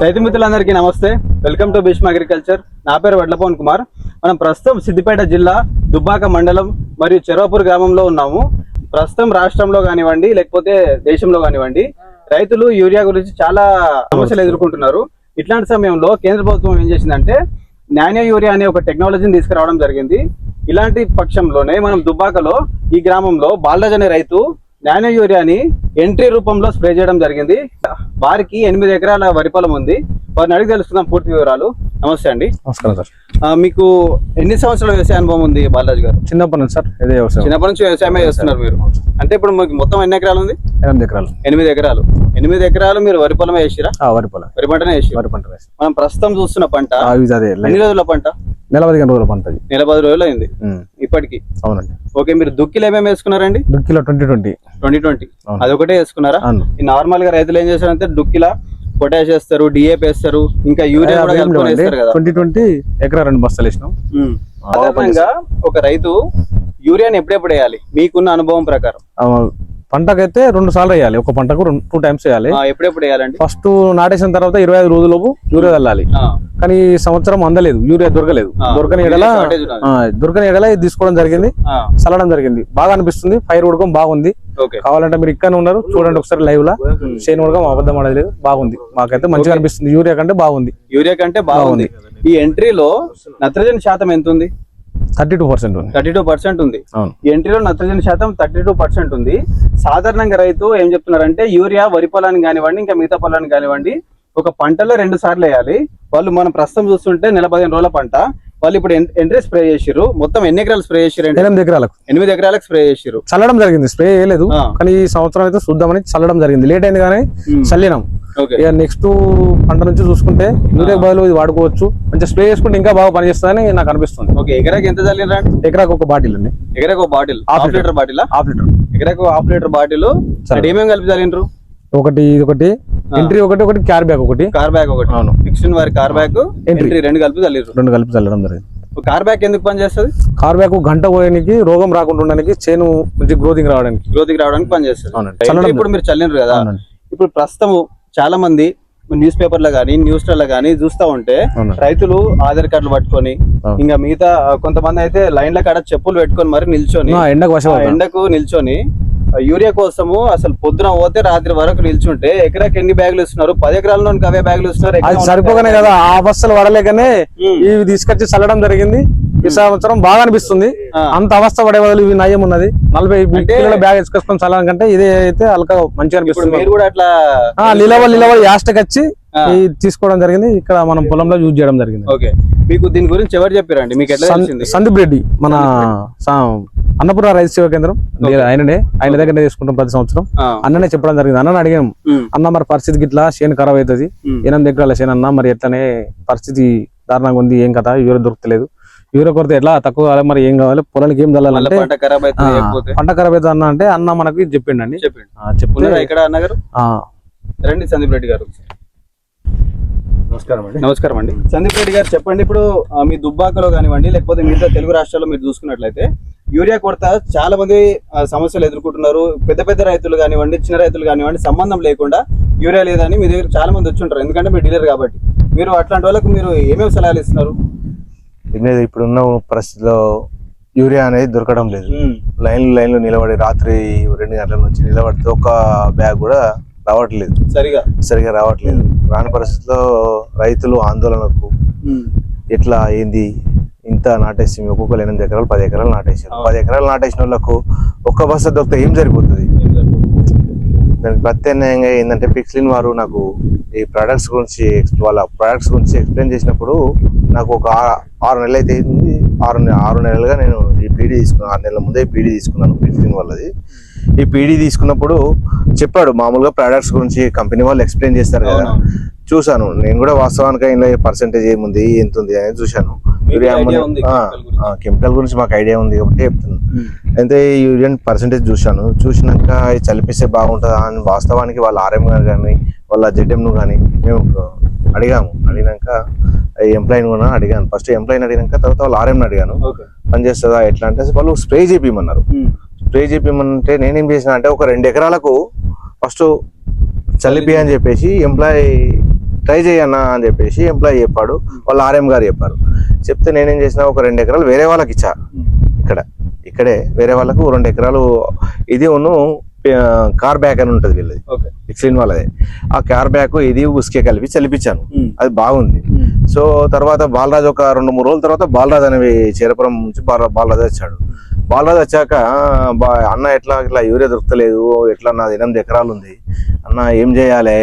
రైతు మిత్రులందరికీ నమస్తే. Welcome to Bheeshma agriculture. నా పేరు వడ్లపవన్ కుమార్. మనం ప్రస్తుతం సిద్దిపేట జిల్లా దుబ్బాక మండలం మరియు చెరవపూర్ గ్రామంలో ఉన్నాము. ప్రస్తుతం రాష్ట్రంలో కానివ్వండి లేకపోతే దేశంలో కానివ్వండి రైతులు యూరియా గురించి చాలా సమస్యలు ఎదుర్కొంటున్నారు. ఇట్లాంటి సమయంలో కేంద్ర ప్రభుత్వం ఏం చేసిందంటే నానే యూరియా అనే ఒక టెక్నాలజీని తీసుకురావడం జరిగింది. ఇలాంటి పక్షంలోనే మనం దుబ్బాకలో ఈ గ్రామంలో బాలరాజ్ అనే రైతు నానో యూరియాని ఎంట్రీ రూపంలో స్ప్రే చేయడం జరిగింది. వారికి ఎనిమిది ఎకరాల వరి పొలం ఉంది. వారిని అడిగి తెలుసుకుందాం పూర్తి వివరాలు. నమస్తే అండి. నమస్కారం సార్. మీకు ఎన్ని సంవత్సరాల వ్యవసాయ అనుభవం ఉంది బాలరాజు గారు? చిన్నప్పటి నుంచి సార్ ఇదే వ్యవసాయం. చిన్నప్పటి నుంచి వ్యవసాయమే చేస్తున్నారు మీరు. అంటే ఇప్పుడు మీకు మొత్తం ఎన్ని ఎకరాలు ఉంది? ఎనిమిది ఎకరాలు. ఎనిమిది ఎకరాలు. ఎనిమిది ఎకరాలు మీరు వరి పొలం వేసిరా? ఆ, వరి పొలం. వరి పంటనే వేసిరా? వరి పంట వేసి మనం ప్రస్తుతం చూస్తున్న పంట అదే ఎన్ని రోజుల పంట? నెల పదిహేను రోజుల పంట అది నెల పది రోజులు అయింది. ఇప్పటికి? అవునండి. ఓకే మీరు దుక్కిలు ఏమేమి వేసుకున్నారండి? దుక్కిలో ట్వంటీ ట్వంటీ. Twenty twenty. అదొకటే వేసుకున్నారా? నార్మల్గా రైతులు ఏం చేస్తారంటే డుక్కిలా పొటాష్ వేస్తారు డిఏపి వేస్తారు ఇంకా యూరియా ట్వంటీ ట్వంటీ ఎకరా రెండు బస్తాలు వేసినాం. సాధారణంగా ఒక రైతు యూరియాని ఎప్పుడెప్పుడు వేయాలి? మీకున్న అనుభవం ప్రకారం. పంటకైతే రెండు సార్లు వేయాలి. ఒక పంటకు టూ టైమ్స్ వేయాలి. ఎప్పుడెప్పుడు వేయాలండి? ఫస్ట్ నాటేసిన తర్వాత ఇరవై ఐదు రోజులలోపు యూరియా చల్లాలి. ఆ, కానీ ఈ సంవత్సరం అందలేదు. యూరియా దొరకలేదు. దొరకని ఎడల దొరకని ఎడల ఇది తీసుకోవడం జరిగింది. చల్లడం జరిగింది. బాగా అనిపిస్తుంది. ఫైర్ ఉడకం బాగుంది. కావాలంటే మీరు ఇక్కడ ఉన్నారు. చూడండి ఒకసారి లైవ్ లా. చేను ఉడకం అబద్ధం ఆడలేదు. బాగుంది. మాకైతే మంచిగా అనిపిస్తుంది. యూరియా కంటే బాగుంది. యూరియా కంటే బాగుంది. ఈ ఎంట్రీలో నత్రజని శాతం ఎంత ఉంది థర్టీ టూ పర్సెంట్ ఉంది. థర్టీ టూ పర్సెంట్ ఉంది. ఎంట్రీలో నత్రజని శాతం థర్టీ టూ పర్సెంట్ ఉంది. సాధారణంగా రైతు ఏం చెప్తున్నారంటే యూరియా వరి పొలానికి కానివ్వండి ఇంకా మిగతా పొలానికి కానివ్వండి ఒక పంటలో రెండు సార్లు వేయాలి. వాళ్ళు మనం ప్రస్తుతం చూస్తుంటే నెల పదిహేను రోజుల పంట. వాళ్ళు ఇప్పుడు ఎంట్రీ స్ప్రే చేసిర్రు. మొత్తం ఎన్ని ఎకరాలు స్ప్రే చేసిర్రు అంటే? ఎనిమిది ఎకరాలకు. ఎనిమిది ఎకరాలకు స్ప్రే చేసిర్రు. చల్లడం జరిగింది. స్ప్రే చేయలేదు. కానీ ఈ సంవత్సరం అయితే చూద్దామని చల్లడం జరిగింది. లేట్ అయింది కానీ చల్లినాం. ఇక నెక్స్ట్ పంట నుంచి చూసుకుంటే యూరియా బదులు ఇది వాడుకోవచ్చు. మంచిగా స్ప్రే చేసుకుంటే ఇంకా బాగా పనిచేస్తుందని నాకు అనిపిస్తుంది. ఓకే ఎకరాకి ఎంత చల్లిరా ఎకరాకు ఒక బాటిల్ అండి. ఎకరాకు ఒక bottle? Half litre. Bottle? Half litre. ఎకరాకు హాఫ్ లీటర్ బాటిల్. ఏమేమి కలిపి చల్లిండ్రు? ఒకటి ఇది ఒకటి ఎంట్రీ ఒకటి ఒకటి క్యార్ బ్యాగ్ ఒకటి. కార్ బ్యాగ్ ఒకటి. అవును. ఫిక్స్డ్ వారి కార్ బ్యాగ్. ఎంట్రీ రెండు కలిపి చల్లిర్రు రెండు కలిపి చల్లడం జరిగింది. కార్ బ్యాగ్ ఎందుకు పని చేస్తుంది కార్ బ్యాగ్ గంట పోయడానికి రోగం రాకుండా ఉండడానికి చేను మంచి గ్రోతింగ్ రావడానికి. గ్రోతికి రావడానికి పని చేస్తుంది అవునండి. Entry చల్లడం ఇప్పుడు మీరు చల్లిండ్రు కదా. ఇప్పుడు ప్రస్తుతం చాలా మంది న్యూస్ పేపర్లో కానీ న్యూస్లో కానీ చూస్తా ఉంటే. రైతులు ఆధార్ కార్డులు పట్టుకొని. ఇంకా మిగతా కొంతమంది అయితే లైన్ల కాడ చెప్పులు పెట్టుకొని మరి నిల్చొని ఎండకు నిల్చొని యూరియా కోసము అసలు పొద్దున పోతే రాత్రి వరకు నిల్చుంటే ఎకరాకి ఎన్ని బ్యాగులు ఇస్తున్నారు పది ఎకరాల్లో అవే బ్యాగులు ఇస్తున్నారు సరిపోగానే కదా ఆ అవస్థలు పడలేకనే. ఇవి తీసుకొచ్చి చల్లడం జరిగింది ఈ సంవత్సరం బాగా అనిపిస్తుంది. అంత అవస్థ పడే బదులు ఇవి నయం ఉన్నది. నలభై కిలోల బ్యాగ్ ఎత్తుకొసుకొని చల్లడం కంటే ఇదే అయితే అలక మంచిగా అనిపిస్తుంది. నిలవ నిలవ యాస్టకి వచ్చి తీసుకోవడం జరిగింది. ఇక్కడ మనం పొలంలో యూజ్ చేయడం జరిగింది. ఓకే. మీకు దీని గురించి ఎవరు చెప్పారండి? మీకు ఎట్లా సందీప్ రెడ్డి మన సా- అన్నపూర్ణ రైతు సేవా కేంద్రం. ఆయననే. ఆయన దగ్గర తీసుకుంటాం ప్రతి సంవత్సరం. అన్ననే చెప్పడం జరిగింది. అన్నని అడిగాం. అన్న మరి పరిస్థితి ఇట్లా చేను ఖరాబ్ అవుతుంది. ఎనిమిది ఎకరాల చేను అన్న. మరి ఎట్లనే పరిస్థితి దారుణంగా ఉంది. ఏం కదా యూరియా దొరకలేదు యూరియా కొరత ఎట్లా? తక్కువ కావాలి మరి ఏం కావాలి? పొలానికి ఏం మళ్ళీ చల్లాలంటే పంట ఖరాబ్ లేకపోతే? పంట ఖరాబ్ అవుతుంది అన్న అంటే అన్న మనకి చెప్పిండండి. చెప్పండి. ఇక్కడ అన్నగారు ఆ, రండి సందీప్ రెడ్డి గారు. నమస్కారం అండి. నమస్కారం అండి. సందీప్ రెడ్డి గారు చెప్పండి ఇప్పుడు మీ దుబ్బాకలో కానివ్వండి లేకపోతే మిగతా తెలుగు రాష్ట్రాల్లో మీరు చూసుకున్నట్లయితే యూరియా కొరత చాలా మంది సమస్యలు ఎదుర్కొంటున్నారు. పెద్ద పెద్ద రైతులు కానివ్వండి చిన్న రైతులు కానివ్వండి సంబంధం లేకుండా యూరియా లేదని మీ దగ్గర చాలా మంది వచ్చి ఉంటారు. ఎందుకంటే మీరు డీలర్ కాబట్టి. మీరు అట్లాంటి వాళ్ళకు మీరు ఏమేమి సలహాలు ఇస్తున్నారు? లేదు ఇప్పుడున్న పరిస్థితిలో యూరియా అనేది దొరకడం లేదు. ఉమ్, లైన్లు లైన్లు నిలబడి రాత్రి రెండు గంటల నుంచి నిలబడితే ఒక బ్యాగ్ కూడా రావట్లేదు. సరిగా? సరిగా రావట్లేదు. రాని పరిస్థితిలో రైతులు ఆందోళనకు ఇట్లా ఏంది? ఇంత నాటేసి ఒక్కొక్కరు ఎనిమిది ఎకరాలు పది ఎకరాలు నాటేసారు పది ఎకరాలు నాటేసిన వాళ్ళకు ఒక్క బస్సు దొరికితే ఏం సరిపోతుంది? దానికి ప్రత్యామ్నాయంగా ఏంటంటే పిక్స్లిన్ వారు నాకు ఈ ప్రొడక్ట్స్ గురించి ఎక్స్- వాళ్ళ ప్రొడక్ట్స్ గురించి ఎక్స్ప్లెయిన్ చేసినప్పుడు నాకు ఒక ఆరు నెలలు అయితే అయింది. ఆరు ఆరు నెలలుగా నేను ఈ పీడీ తీసుకున్నాను ఆరు నెలల ముందే పీడీ తీసుకున్నాను ఫిఫ్టీన్ వాళ్ళది ఈ పీడీ తీసుకున్నప్పుడు చెప్పాడు మామూలుగా ప్రొడక్ట్స్ గురించి కంపెనీ వాళ్ళు ఎక్స్ప్లెయిన్ చేస్తారు కదా. చూసాను నేను కూడా వాస్తవానికి ఇందులో పర్సెంటేజ్ ఏముంది ఎంత ఉంది అనేది చూశాను. యూరియా. కెమికల్ గురించి. మాకు ఐడియా ఉంది కాబట్టి చెప్తున్నాను. ఉమ్, అయితే యూరియన్ పర్సంటేజ్ చూశాను. చూసినాక చలిపిస్తే బాగుంటుందా అని వాస్తవానికి వాళ్ళ ఆర్ఎం గారు కానీ వాళ్ళ జెడ్ఎంను కానీ మేము అడిగాము. అడిగినాక ఎంప్లాయీని కూడా అడిగాను. ఫస్ట్ ఎంప్లాయీని అడిగినాక తర్వాత వాళ్ళ ఆర్ఎంని అడిగాను. ఓకే. పని చేస్తుందా ఎట్లా అంటే వాళ్ళు స్ప్రే చేపిమన్నారు ఉమ్, స్ప్రే చేపిమంటే నేనేం చేసిన అంటే ఒక రెండు ఎకరాలకు ఫస్ట్ చల్లిపి అని చెప్పేసి ఎంప్లాయీ ట్రై చేయన్నా అని చెప్పేసి ఎంప్లాయీ చెప్పాడు. వాళ్ళ ఆర్ఎం గారు చెప్పారు. చెప్తే నేనేం చేసిన ఒక రెండు ఎకరాలు వేరే వాళ్ళకి ఇచ్చా. ఇక్కడ ఇక్కడే వేరే వాళ్ళకు రెండు ఎకరాలు ఇది ఉన్ను కార్ బ్యాక్ అని ఉంటుంది వీళ్ళది. ఓకే. ఎక్స్లీన్ వాళ్ళది. ఆ కార్ బ్యాక్ ఇది ఉసుకే కలిపి చలిపించాను. అది బాగుంది. సో తర్వాత బాలరాజ్ ఒక రెండు మూడు రోజుల తర్వాత బాలరాజ్ అనేవి చేరపురం నుంచి బాల- బాలరాజ్ వచ్చాడు. బాలరాజ్ వచ్చాక బా అన్న ఎట్లా ఇట్లా యూరియా దొరకలేదు ఎట్లా నాది ఎనిమిది ఎకరాలు ఉంది. అన్న ఏం చేయాలి?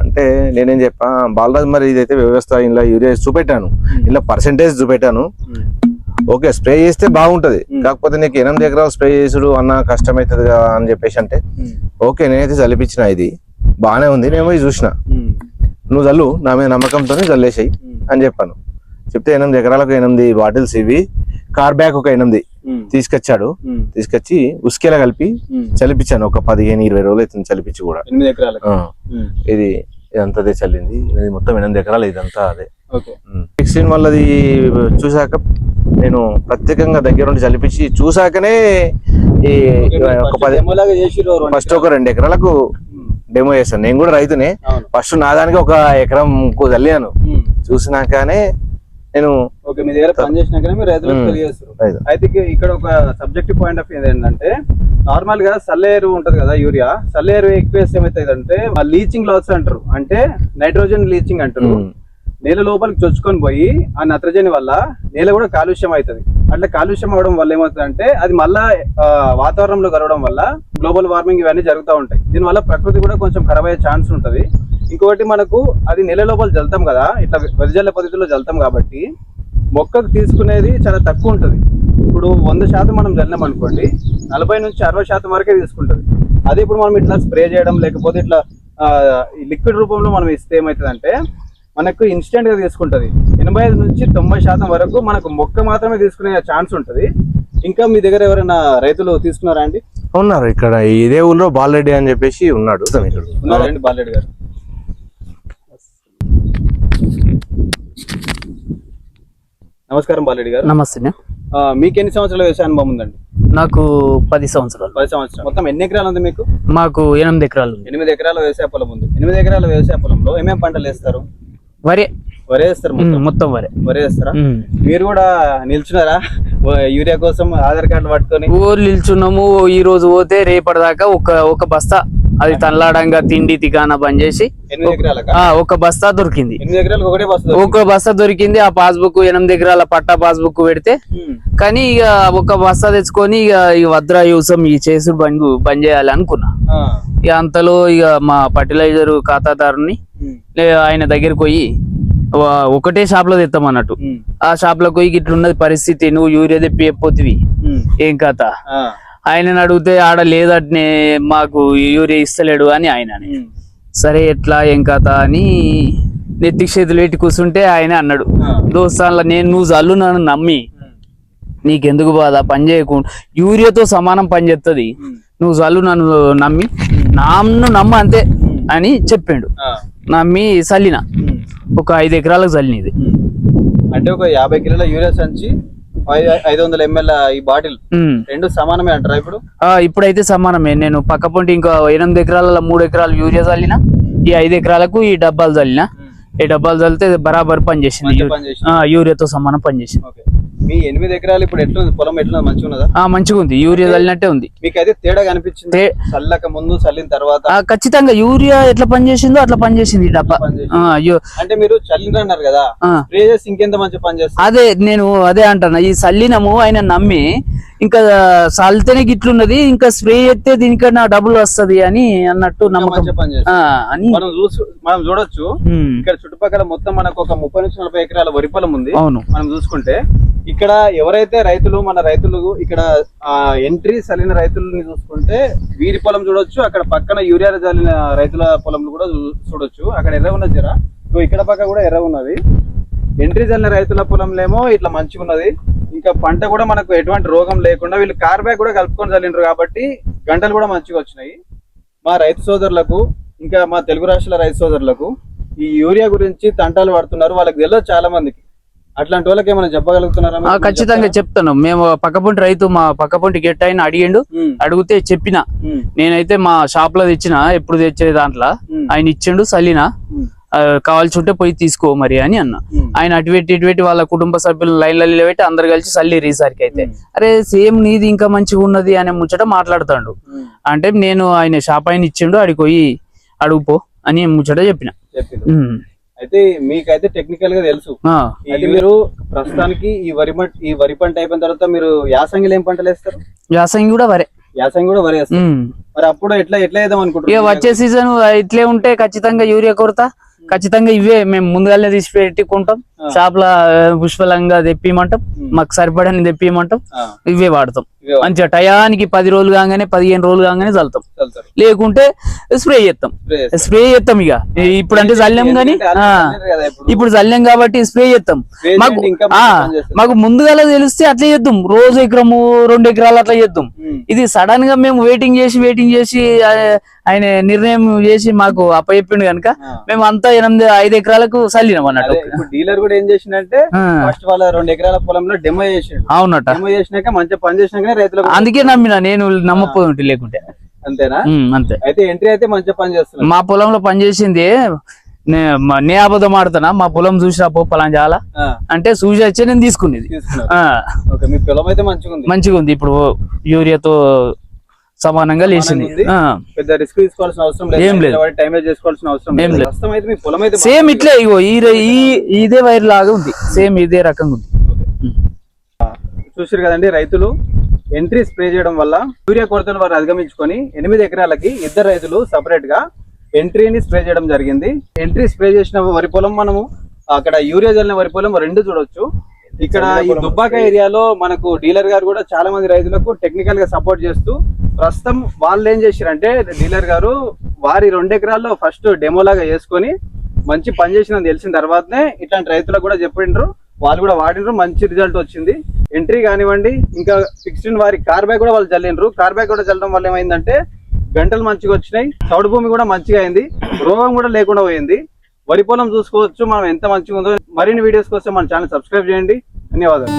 అంటే నేనేం చెప్పా బాలరాజ్ మరి ఇదైతే వ్యవస్థ ఇలా యూరియా చూపెట్టాను. ఇలా పర్సంటేజ్ చూపెట్టాను. ఓకే స్ప్రే చేస్తే బాగుంటది. కాకపోతే నీకు ఎనిమిది ఎకరాలు స్ప్రే చేసుడు అన్న కష్టమవుతుంది కదా అని చెప్పేసి అంటే ఓకే నేనైతే చల్లిపించిన ఇది. బాగానే ఉంది నేను పోయి చూసిన. నువ్వు చల్లు నా మీద నమ్మకంతో చల్లేసాయి అని చెప్పాను. చెప్తే ఎనిమిది ఎకరాలకు ఎనిమిది బాటిల్స్ ఇవి. కార్ బ్యాగ్ ఒక ఎనిమిది. తీసుకొచ్చాడు. తీసుకొచ్చి ఉస్కేలా కలిపి చలిపించాను. ఒక పదిహేను ఇరవై రోజులు అవుతుంది చలిపించి కూడా. ఎనిమిది ఎకరాలకు? ఆ, ఇది ఇదంతా అదే చల్లింది. ఇది మొత్తం ఎనిమిది ఎకరాలు ఇదంతా అదే. ఓకే. సిక్స్టీన్ వాళ్ళది చూసాక నేను ప్రత్యేకంగా దగ్గర నుండి చలిపించి చూసాకనే ఈ ఒక పది ఫస్ట్ ఒక రెండు ఎకరాలకు డెమో చేశాను. నేను కూడా రైతునే. ఫస్ట్ నా దానికి ఒక ఎకరం చల్లాను. చూసినాకనే నేను ఓకే మీ దగ్గర పని చేసినాకనే మీరు రైతులకు. తెలియజేస్తారు. అయితే ఇక- ఇక్కడ ఒక సబ్జెక్టివ్ పాయింట్ ఆఫ్ వ్యూ ఏంటంటే నార్మల్గా సల్లేరు ఉంటది కదా యూరియా. సల్లేరు ఎక్కువ వేస్తే అంటే లీచింగ్ లాస్ అంటారు. అంటే నైట్రోజన్ లీచింగ్ అంటారు. నేల లోపలికి చొచ్చుకొని పోయి ఆ నత్రజని వల్ల నేల కూడా కాలుష్యం అవుతుంది. అట్లా కాలుష్యం అవడం వల్ల ఏమవుతుంది అంటే అది మళ్ళా ఆ, వాతావరణంలో కలవడం వల్ల గ్లోబల్ వార్మింగ్ ఇవన్నీ జరుగుతూ ఉంటాయి. దీనివల్ల ప్రకృతి కూడా కొంచెం ఖరాబ్ అయ్యే ఛాన్స్ ఉంటుంది. ఇంకొకటి మనకు అది నెల లోపల జల్తాం కదా ఇట్లా వెదజల్ల పద్ధతిలో జల్తాం కాబట్టి మొక్కకు తీసుకునేది చాలా తక్కువ ఉంటుంది. ఇప్పుడు వంద శాతం మనం జల్లినాం అనుకోండి నలభై నుంచి అరవై శాతం వరకే తీసుకుంటుంది. అదే ఇప్పుడు మనం ఇట్లా స్ప్రే చేయడం లేకపోతే ఇట్లా లిక్విడ్ రూపంలో మనం ఇస్తే ఏమవుతుందంటే మనకు ఇన్స్టెంట్గా తీసుకుంటది. ఎనభై ఐదు నుంచి తొంభై శాతం వరకు మనకు మొక్క మాత్రమే తీసుకునే ఛాన్స్ ఉంటది. ఇంకా మీ దగ్గర ఎవరైనా రైతులు తీసుకున్నారా అండి? ఉన్నారు. ఇక్కడ ఇదే ఊళ్ళో బాలరెడ్డి అని చెప్పేసి ఉన్నాడు. ఇక్కడ ఉన్నారా అండి బాలరెడ్డి గారు. నమస్కారం బాలరెడ్డి గారు. నమస్తే మీకు ఎన్ని సంవత్సరాల వ్యవసాయ అనుభవం ఉందండి? నాకు పది సంవత్సరాలు. పది సంవత్సరాలు. మొత్తం ఎన్ని ఎకరాలు ఉంది మీకు? మాకు ఎనిమిది ఎకరాలు. ఎనిమిది ఎకరాల వ్యవసాయ పొలం ఉంది. ఎనిమిది ఎకరాల వ్యవసాయ పొలంలో ఏమేం పంటలు వేస్తారు? వరే. వరే వేస్తారు మొత్తం? వరే. వరే వేస్తారా. మీరు కూడా నిల్చున్నారా? యూరియా కోసం ఆధార్ కార్డు పట్టుకొని? ఊరు నిల్చున్నాము. ఈ రోజు పోతే రేపటిదాకా ఒక ఒక బస్తా అది తల్లాడంగా తిండి తికానా బంద్ చేసి ఒక బస్తా దొరికింది. ఒక బస్తా దొరికింది ఆ పాస్బుక్ ఎనిమిది ఎకరాల పట్టా పాస్బుక్ పెడితే. కానీ ఇక ఒక బస్తా తెచ్చుకొని ఇక ఈ వద్రా యూసం ఈ చేసుడు బంద్ బంద్ చేయాలి అనుకున్నా. ఇక అంతలో ఇక మా ఫర్టిలైజర్ ఖాతాదారుని ఆయన దగ్గరికి పోయి ఒకటే షాప్లో తెస్తామన్నట్టు ఆ షాప్లో పోయి ఇట్లున్నది పరిస్థితి నువ్వు యూరియా తెప్పి చెప్పొద్దువి. ఏం కథ? ఆయనని అడిగితే ఆడ లేదట్నే మాకు యూరియా ఇస్తలేడు అని ఆయన. సరే ఎట్లా ఏం కథ అని నెత్తికి చేతులు పెట్టి కూర్చుంటే ఆయన అన్నాడు. దోస్తాన్ల నేను నువ్వు జల్లు నన్ను నమ్మి నీకెందుకు బాధ? పని చేయకుండా యూరియాతో సమానం పని చేస్తుంది నువ్వు జల్లు నన్ను నమ్మి నన్ను నమ్మ అంతే అని చెప్పిండు. నమ్మి చల్లిన. ఒక ఐదు ఎకరాలకు చల్లినది. అంటే ఒక యాభై కిలోల యూరియా సంచి ఐదు వందల ఎంఎల్ ఈ బాటిల్. రెండు సమానమే అంటారా ఇప్పుడు? ఆ, ఇప్పుడైతే సమానమే. నేను పక్క పొంటి ఇంకా ఎనిమిది ఎకరాల మూడు ఎకరాలు యూరియా చల్లిన ఈ ఐదు ఎకరాలకు ఈ డబ్బాలు చల్లిన. ఈ డబ్బాలు చల్లితే బరాబర్ పని చేసింది మంచి యూ- పని చేసింది. ఆ, యూరియాతో సమానం పని చేసింది ఓకే. మీ ఎనిమిది ఎకరాలు ఇప్పుడు ఎట్లుంది? పొలం ఎట్లుంది? మంచిగా ఉన్నదా? మంచిగా ఉంది. యూరియా చల్లినట్టే ఉంది. మీకైతే తేడా కనిపించింది? చల్లక ముందు చల్లిన తర్వాత? ఖచ్చితంగా యూరియా ఎట్లా పని చేసిందో అట్లా డబ్బా. పనిచేసింది. యూ- అంటే మీరు చల్లిన అన్నారు కదా. స్ప్రే చేసి ఇంకెంత మంచి పని చేస్తారు అదే నేను అదే అంటున్నా. ఈ సల్లినము ఆయన నమ్మి ఇంకా చల్లితేనే గిట్లున్నది ఇంకా స్ప్రే చేస్తే దీనికన్నా డబ్బులు వస్తది అని అన్నట్టు నమ్మకం. అని. మనం చూడొచ్చు. ఇక్కడ చుట్టుపక్కల మొత్తం మనకు ఒక ముప్పై నుంచి నలభై ఎకరాల వరి పొలం ఉంది. అవును. మనం చూసుకుంటే ఇక్కడ ఎవరైతే రైతులు మన రైతులు ఇక్కడ ఆ ఎంట్రీ సలిన రైతులని చూసుకుంటే వీరి పొలం చూడొచ్చు అక్కడ పక్కన యూరియా చల్లిన రైతుల పొలం కూడా చూడొచ్చు. అక్కడ ఎర్ర ఉన్నది జరా. ఇక్కడ పక్క కూడా ఎర్ర ఉన్నది. ఎంట్రీ చల్లిన రైతుల పొలంలేమో ఇట్లా మంచిగా ఉన్నది ఇంకా పంట కూడా మనకు ఎటువంటి రోగం లేకుండా వీళ్ళు కార్ బ్యాగ్ కూడా కలుపుకొని చల్లిండ్రు కాబట్టి గంటలు కూడా మంచిగా వచ్చినాయి. మా రైతు సోదరులకు ఇంకా మా తెలుగు రాష్ట్రాల రైతు సోదరులకు ఈ యూరియా గురించి తంటాలు పడుతున్నారు. వాళ్ళకి తెలియదు చాలా మందికి. అట్లాంటి వాళ్ళకి ఏమైనా చెప్పగలుగుతున్నారా? ఖచ్చితంగా చెప్తాను మేము పక్కపొంటి రైతు మా పక్కపొంటి గెట్ అయిన అడిగిండు. అడిగితే చెప్పిన. నేనైతే మా షాప్లో తెచ్చిన ఎప్పుడు తెచ్చే దాంట్లో ఆయన ఇచ్చిండు. ఆ, కావాల్సి ఉంటే పోయి తీసుకో మరి అని అన్న. ఆయన అటు పెట్టి ఇటు పెట్టి వాళ్ళ కుటుంబ సభ్యులు లైన్లలో పెట్టి అందరు కలిసి సల్లి రీసారికి అయితే. అరే సేమ్ నీది ఇంకా మంచిగా ఉన్నది అనే ముచ్చట మాట్లాడుతాడు. అంటే నేను ఆయన షాప్ ఆయన ఇచ్చిండు అడిగి పోయి అడుగుపో అని ముచ్చట చెప్పిన. అయితే మీకైతే టెక్నికల్గా తెలుసు. మీరు ప్రస్తుతానికి ఈ వరి మట్- ఈ వరి పంట అయిపోయిన తర్వాత మీరు యాసంగిలో ఏం పంటలు వేస్తారు? వ్యవసాయం కూడా వరే. యాసంగి కూడా వరి వేస్తారు. మరి అప్పుడు ఎట్లా ఎట్లా వేద్దాం అనుకుంటున్నారు? వచ్చే సీజన్ ఇట్లే ఉంటే ఖచ్చితంగా యూరియా కొరత. ఖచ్చితంగా ఇవే మేము ముందుగానే తీసి పెట్టుకుంటాం షాప్లో పుష్పలంగా తెప్పిమంటాం. మాకు సరిపడని తెప్పిమంటాం. ఇవే వాడతాం. మంచిగా టయానికి పది రోజులు కాగానే పదిహేను రోజులు కాగానే చల్లుతాం. లేకుంటే స్ప్రే చేస్తాం. స్ప్రే చేస్తాం. ఇక. ఇప్పుడు అంటే చల్లాం కదా ఇప్పుడు. చల్లాం కాబట్టి స్ప్రే చేస్తాం. మాకు. మాకు ముందుగా తెలిస్తే అట్లే చేద్దాం. రోజు ఎకరము రెండు ఎకరాలు అట్లా చేద్దాం. ఇది సడన్గా మేము వెయిటింగ్ చేసి వెయిటింగ్ చేసి ఆయన నిర్ణయం చేసి మాకు అప్పచెప్పిండు కనుక. మేము అంతా ఎనిమిది ఐదు ఎకరాలకు చల్లినాం అన్నట్టు. డీలర్ కూడా ఏం చేసిండంటే ఆ, ఫస్ట్ వాళ్ళ రెండు ఎకరాల పొలంలో డెమో చేసిండు. అవునట. డెమో చేసినాక మంచిగా పని చేసినాకనే రైతులకు అందుకే నమ్మిన నేను నమ్మపోయి లేకుంటే. అంతేనా? అంతే. అయితే ఎంట్రీ అయితే మంచిగా పని చేస్తున్నారు మా పొలంలో పనిచేసింది నే- మా- నే అబద్ధం ఆడుతున్నా మా పొలం చూసినా పో పలానా చాలా అంటే చూసి వచ్చి నేను తీసుకునేది. తీసుకున్నారు ఆ, ఓకే మీ పొలం అయితే మంచిగా ఉంది మంచిగా ఉంది ఇప్పుడు యూరియాతో సమానంగా లేచింది. పెద్ద రిస్క్ తీసుకోవాల్సిన అవసరం ఏం లేదు. టైం వేస్ట్ చేసుకోవాల్సిన అవసరం ఏం లేదు. లేదు. ప్రస్తుతం అయితే మీ పొలం అయితే సేమ్ ఇట్లే ఇగో ఈ ఇదే వైర్ లాగా ఉంది. సేమ్ ఇదే రకంగా ఉంది. చూసారు కదండి రైతులు. ఎంట్రీ స్ప్రే చేయడం వల్ల యూరియా కొరతను వారు అధిగమించుకొని ఎనిమిది ఎకరాలకి ఇద్దరు రైతులు సపరేట్గా ఎంట్రీని స్ప్రే చేయడం జరిగింది. ఎంట్రీ స్ప్రే చేసిన వరి పొలం మనము అక్కడ యూరియా జల్లిన వరి పొలం రెండు చూడొచ్చు. ఇక్కడ ఈ దుబ్బాక ఏరియాలో మనకు డీలర్ గారు కూడా చాలా మంది రైతులకు టెక్నికల్గా సపోర్ట్ చేస్తూ ప్రస్తుతం వాళ్ళు ఏం చేశారంటే డీలర్ గారు వారి రెండు ఎకరాల్లో ఫస్ట్ డెమో లాగా చేసుకొని మంచి పని చేసిన తెలిసిన తర్వాతనే ఇట్లాంటి రైతులకు కూడా చెప్పిండ్రు వాళ్ళు కూడా వాడినరు మంచి రిజల్ట్ వచ్చింది. ఎంట్రీ కానివ్వండి ఇంకా ఫిక్స్డ్ వారి కార్ బ్యాగ్ కూడా వాళ్ళు చల్లిండ్రు. కార్ బ్యాగ్ కూడా చల్లడం వల్ల ఏమైందంటే గంటలు మంచిగా వచ్చినాయి. చౌడు భూమి కూడా మంచిగా అయింది. రోగం కూడా లేకుండా పోయింది. వరి పొలం చూసుకోవచ్చు మనం ఎంత మంచిగా ఉందో. మరిన్ని వీడియోస్ కోసం మన ఛానల్ సబ్స్క్రైబ్ చేయండి. ధన్యవాదాలు.